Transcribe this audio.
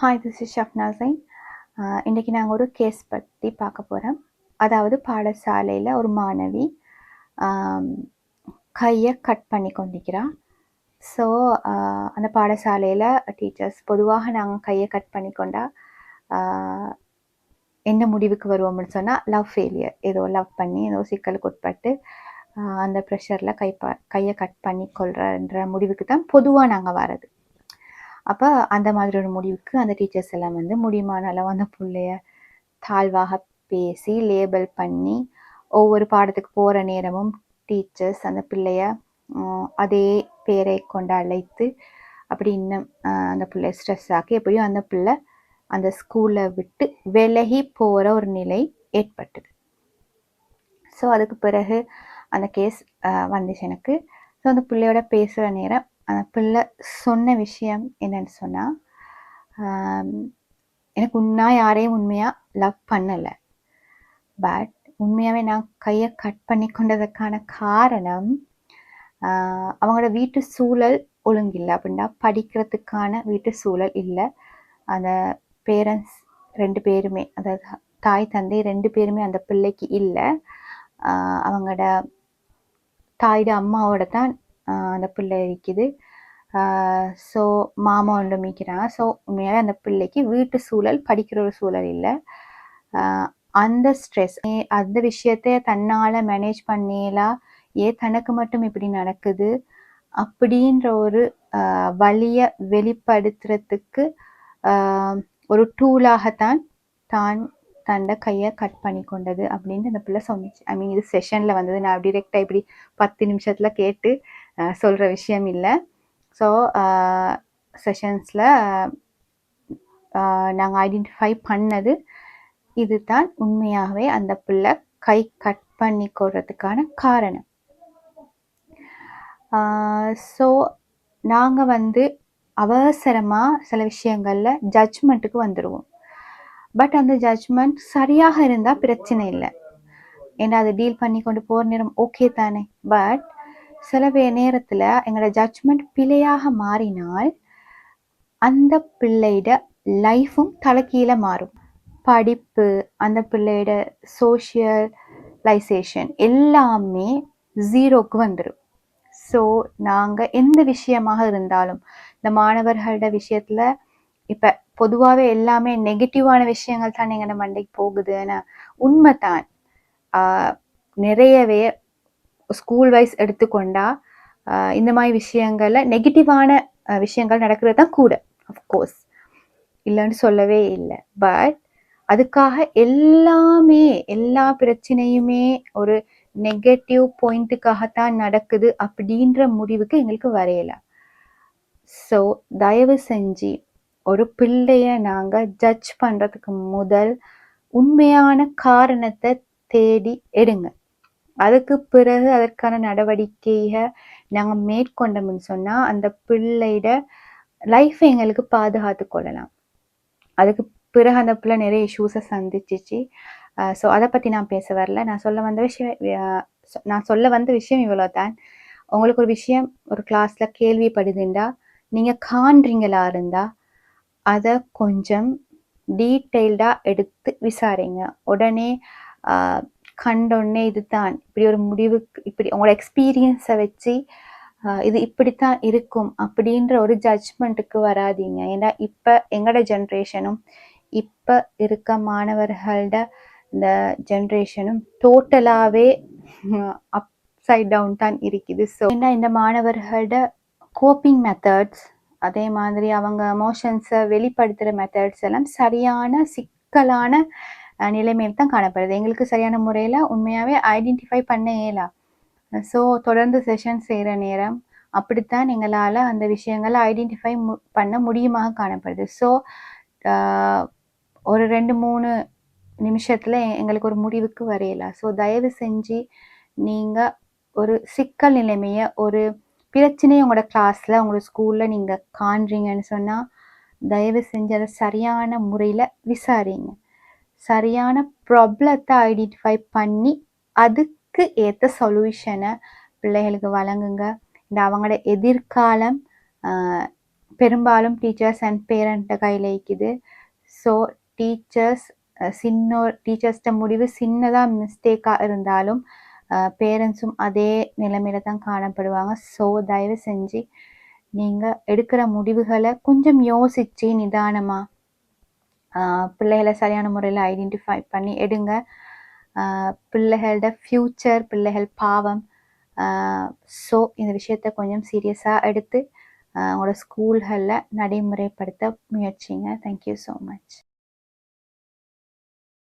Hi this is Shabna Sain இன்றைக்கி நாங்கள் ஒரு கேஸ் பற்றி பார்க்க போகிறோம் அதாவது பாடசாலையில் ஒரு மாணவி கையை கட் பண்ணி கொண்டிருக்கிறாள் ஸோ அந்த பாடசாலையில் டீச்சர்ஸ் பொதுவாக நாங்கள் கையை கட் பண்ணி கொண்டா என்ன முடிவுக்கு வருவோம்னு சொன்னால் லவ் ஃபெயிலியர் ஏதோ லவ் பண்ணி ஏதோ சிக்கலுக்கு உட்பட்டு அந்த ப்ரெஷரில் கை ப கையை கட் பண்ணி கொள்கிறன்ற முடிவுக்கு தான் பொதுவாக நாங்கள் வர்றது. அப்போ அந்த மாதிரி ஒரு முடிவுக்கு அந்த டீச்சர்ஸ் எல்லாம் வந்து முடியுமான அளவு அந்த பிள்ளைய தாழ்வாக பேசி லேபிள் பண்ணி ஒவ்வொரு பாடத்துக்கு போகிற நேரமும் டீச்சர்ஸ் அந்த பிள்ளைய அதே பேரை கொண்டு அழைத்து அப்படி இன்னும் அந்த பிள்ளைய ஸ்ட்ரெஸ் ஆக்கி எப்படியும் அந்த பிள்ளை அந்த ஸ்கூலை விட்டு விலகி போகிற ஒரு நிலை ஏற்பட்டது. ஸோ அதுக்கு பிறகு அந்த கேஸ் வந்துச்சு எனக்கு. ஸோ அந்த பிள்ளையோட பேசுகிற நேரம் அந்த பிள்ளை சொன்ன விஷயம் என்னன்னு சொன்னால் எனக்கு உன்னா யாரையும் உண்மையாக லவ் பண்ணலை. பட் உண்மையாகவே நான் கையை கட் பண்ணி கொண்டதுக்கான காரணம் அவங்களோட வீட்டு சூழல் ஒழுங்கில்லை. அப்படின்னா படிக்கிறதுக்கான வீட்டு சூழல் இல்லை. அந்த பேரண்ட்ஸ் ரெண்டு பேருமே அதாவது தாய் தந்தை ரெண்டு பேருமே அந்த பிள்ளைக்கு இல்லை. அவங்களோட தாயோட அம்மாவோட தான் அந்த பிள்ளை இருக்குது. ஸோ மாமா ஒன்று மீக்கிறாங்க ஸோ உண்மையாகவே அந்த பிள்ளைக்கு வீட்டு சூழல் படிக்கிற ஒரு சூழல் இல்லை. அந்த ஸ்ட்ரெஸ் அந்த விஷயத்தை தன்னால் மேனேஜ் பண்ணியலாம் ஏன் தனக்கு மட்டும் இப்படி நடக்குது? அப்படின்ற ஒரு வழியை வெளிப்படுத்துறதுக்கு ஒரு டூலாகத்தான் தான் தண்ட கையை கட் பண்ணி கொண்டது அப்படின்னு அந்த பிள்ளை சொன்னிச்சு. ஐ மீன் இது செஷனில் வந்தது. நான் டிரெக்டாக இப்படி பத்து நிமிஷத்தில் கேட்டு சொல்கிற விஷயம் இல்லை. ஸோ செஷன்ஸில் நாங்கள் ஐடென்டிஃபை பண்ணது இதுதான் உண்மையாகவே அந்த பிள்ளை கை கட் பண்ணி கொடுறதுக்கான காரணம். Uh, ஸோ நாங்கள் வந்து அவசரமாக சில விஷயங்களில் ஜட்ஜ்மெண்ட்டுக்கு வந்துடுவோம் பட் அந்த ஜட்ஜ்மெண்ட் சரியாக இருந்தால் பிரச்சனை இல்லை. ஏன்னா அதை டீல் பண்ணி கொண்டு போகிற நேரம் ஓகே தானே. பட் சில நேரத்தில் எங்களோட ஜட்ஜ்மெண்ட் பிழையாக மாறினால் அந்த பிள்ளையோட லைஃபும் தலைக்கீழ மாறும். படிப்பு அந்த பிள்ளையோட சோஷியலைசேஷன் எல்லாமே ஜீரோக்கு வந்துடும் ஸோ நாங்கள் எந்த விஷயமாக இருந்தாலும் இந்த மாணவர்களோட விஷயத்தில் இப்போ பொதுவாகவே எல்லாமே நெகட்டிவான விஷயங்கள் தான் எங்களோட மண்டைக்கு போகுதுன்னு உண்மை தான் நிறையவே ஸ்கூல் வைஸ் எடுத்துக்கொண்டா இந்த மாதிரி விஷயங்கள்ல நெகட்டிவான விஷயங்கள் நடக்கிறது தான் கூட அஃப்கோர்ஸ் இல்லைன்னு சொல்லவே இல்லை. பட் அதுக்காக எல்லாமே எல்லா பிரச்சனையுமே ஒரு நெகட்டிவ் பாயிண்ட்டுக்காகத்தான் நடக்குது அப்படின்ற முடிவுக்கு எங்களுக்கு வரையல. ஸோ தயவு செஞ்சு ஒரு பிள்ளைய நாங்கள் ஜட்ஜ் பண்ணுறதுக்கு முதல் உண்மையான காரணத்தை தேடி எடுங்க. அதுக்கு பிறகு அதற்கான நடவடிக்கையை நாங்கள் மேற்கொண்டோம்னு சொன்னால் அந்த பிள்ளையிட லைஃப்பை எங்களுக்கு பாதுகாத்து கொள்ளலாம். அதுக்கு பிறகு அந்த பிள்ளை நிறைய இஷ்யூஸை சந்திச்சிச்சு. ஸோ அதை பற்றி நான் பேச வரல. நான் சொல்ல வந்த விஷயம் நான் சொல்ல வந்த விஷயம் இவ்வளோ தான் உங்களுக்கு ஒரு விஷயம் ஒரு கிளாஸில் கேள்விப்படுதுண்டா? நீங்கள் காண்றீங்களா இருந்தால் அதை கொஞ்சம் டீட்டெயில்டாக எடுத்து விசாரிங்க. உடனே கண்டோடனே இதுதான். இப்படி ஒரு முடிவுக்கு இப்படி உங்களோட எக்ஸ்பீரியன்ஸை வச்சு இது இப்படித்தான் இருக்கும் அப்படின்ற ஒரு ஜட்ஜ்மெண்ட்டுக்கு வராதீங்க. ஏன்னா இப்போ எங்களோட ஜென்ரேஷனும் இப்போ இருக்க மாணவர்களோட இந்த ஜென்ரேஷனும் டோட்டலாகவே அப் சைட் டவுன் தான் இருக்குது. ஸோ ஏன்னா இந்த மாணவர்களோட கோப்பிங் மெத்தட்ஸ் அதே மாதிரி அவங்க எமோஷன்ஸை வெளிப்படுத்துகிற மெத்தட்ஸ் எல்லாம் சரியான சிக்கலான நிலைமையில் தான் காணப்படுது. எங்களுக்கு சரியான முறையில் உண்மையாகவே ஐடென்டிஃபை பண்ண இயலா. ஸோ தொடர்ந்து செஷன் செய்கிற நேரம் அப்படித்தான் எங்களால் அந்த விஷயங்களை ஐடென்டிஃபை மு பண்ண முடியுமாக காணப்படுது. ஸோ ஒரு ரெண்டு மூணு நிமிஷத்தில் எங்களுக்கு ஒரு முடிவுக்கு வரையலாம் ஸோ தயவு செஞ்சு நீங்கள் ஒரு சிக்கல் நிலைமையை ஒரு பிரச்சனையை உங்களோட கிளாஸில் உங்களோட ஸ்கூலில் நீங்கள் காண்றீங்கன்னு சொன்னால் தயவு செஞ்சு அதை சரியான முறையில் விசாரிங்க. சரியான ப்ராப்ளத்தை ஐடென்டிஃபை பண்ணி அதுக்கு ஏற்ற சொல்யூஷனை பிள்ளைகளுக்கு வழங்குங்க. இந்த அவங்களோட எதிர்காலம் பெரும்பாலும் டீச்சர்ஸ் அண்ட் பேரண்ட்ட கையில் இருக்குது ஸோ டீச்சர்ஸ் சின்ன டீச்சர்ஸ்ட முடிவு சின்னதாக மிஸ்டேக்காக இருந்தாலும் பேரண்ட்ஸும் அதே நிலைமையில தான் காணப்படுவாங்க. ஸோ தயவு செஞ்சு நீங்கள் எடுக்கிற முடிவுகளை கொஞ்சம் யோசித்து நிதானமாக பிள்ளைகளை சரியான முறையில் ஐடென்டிஃபை பண்ணி எடுங்க. பிள்ளைகளோட ஃப்யூச்சர் பிள்ளைகள் பாவம். ஸோ இந்த விஷயத்த கொஞ்சம் சீரியஸாக எடுத்து உங்களோட ஸ்கூல்களில் நடைமுறைப்படுத்த முயற்சிங்க. Thank you so much